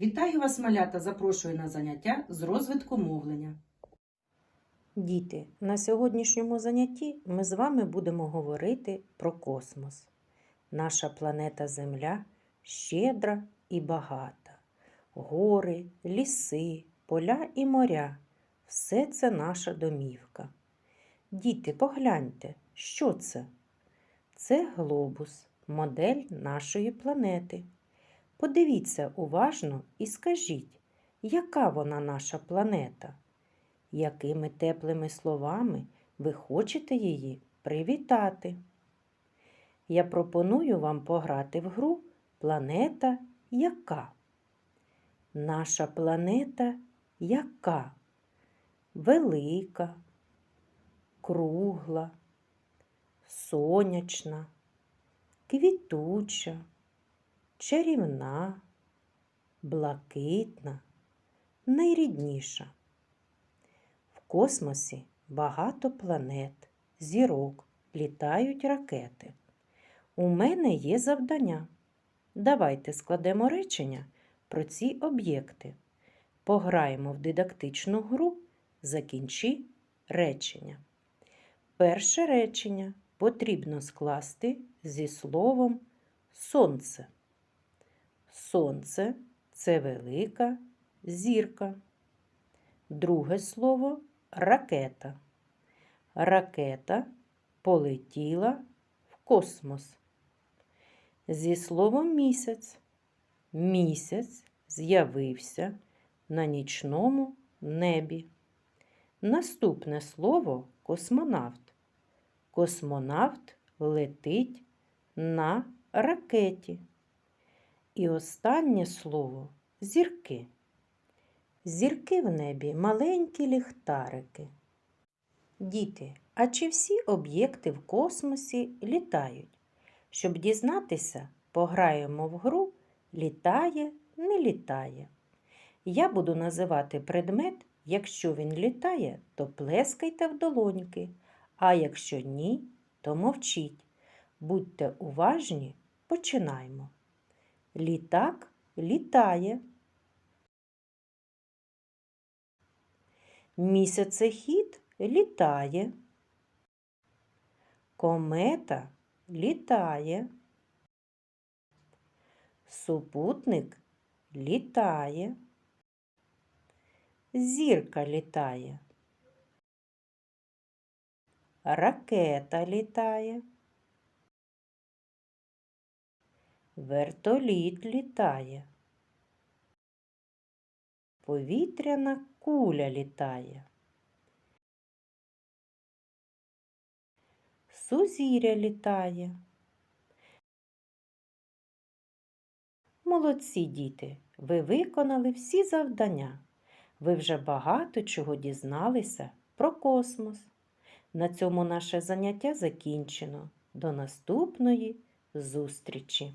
Вітаю вас, малята! Запрошую на заняття з розвитку мовлення. Діти, на сьогоднішньому занятті ми з вами будемо говорити про космос. Наша планета Земля щедра і багата. Гори, ліси, поля і моря все це наша домівка. Діти, погляньте, що це? Це глобус, модель нашої планети. Подивіться уважно і скажіть, яка вона наша планета? Якими теплими словами ви хочете її привітати? Я пропоную вам пограти в гру Планета яка? Наша планета яка? Велика, кругла, сонячна, квітуча, чарівна, блакитна, найрідніша. В космосі багато планет, зірок, літають ракети. У мене є завдання. Давайте складемо речення про ці об'єкти. Пограємо в дидактичну гру Закінчи речення. Перше речення потрібно скласти зі словом сонце. Сонце це велика зірка. Друге слово ракета. Ракета полетіла в космос. Зі словом місяць. Місяць з'явився на нічному небі. Наступне слово космонавт. Космонавт летить на ракеті. І останнє слово зірки. Зірки в небі маленькі ліхтарики. Діти, а чи всі об'єкти в космосі літають? Щоб дізнатися, пограємо в гру літає, не літає. Я буду називати предмет, якщо він літає, то плескайте в долоньки, а якщо ні, то мовчіть. Будьте уважні, починаємо. Літак літає. Місяцехід літає. Комета літає. Супутник літає. Зірка літає. Ракета літає. Вертоліт літає. Повітряна куля літає. Сузір'я літає. Молодці діти, ви виконали всі завдання. Ви вже багато чого дізналися про космос. На цьому наше заняття закінчено. До наступної зустрічі!